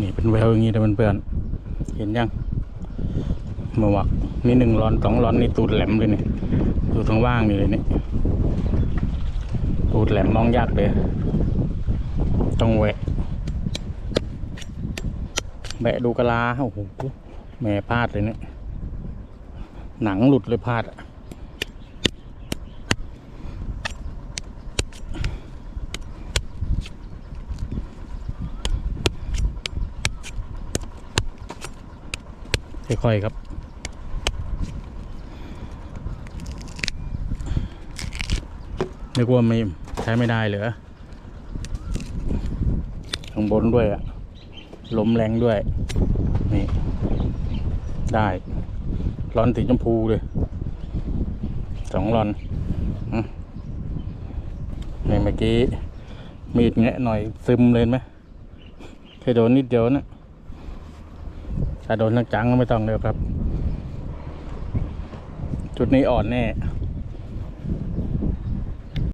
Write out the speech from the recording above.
นี่เป็นแววอย่างนี้แต่เพื่อนๆเห็นยังมาวักมีหนึ่งร้อนสองร้อนนี่ตูดแหลมเลยนี่ตูดทางว่างนี่เลยนี่ตูดแหลมมองยากเลยต้องแวะแบะดูกะลาโอ้โหแม่พลาดเลยเนี่ยหนังหลุดเลยพลาดอะ ค่อยๆครับนึกว่าไม่ใช้ไม่ได้เหรอข้างบนด้วยอะลมแรงด้วย นี่ ได้ ร้อนสีชมพูเลย สองร้อนอืมนี่เมื่อกี้ มีดแงะหน่อยซึมเลยไหมแค่โดนนิดเดียวนะ ถ้าโดนจังๆก็ไม่ต้องเลยครับ จุดนี้อ่อนแน่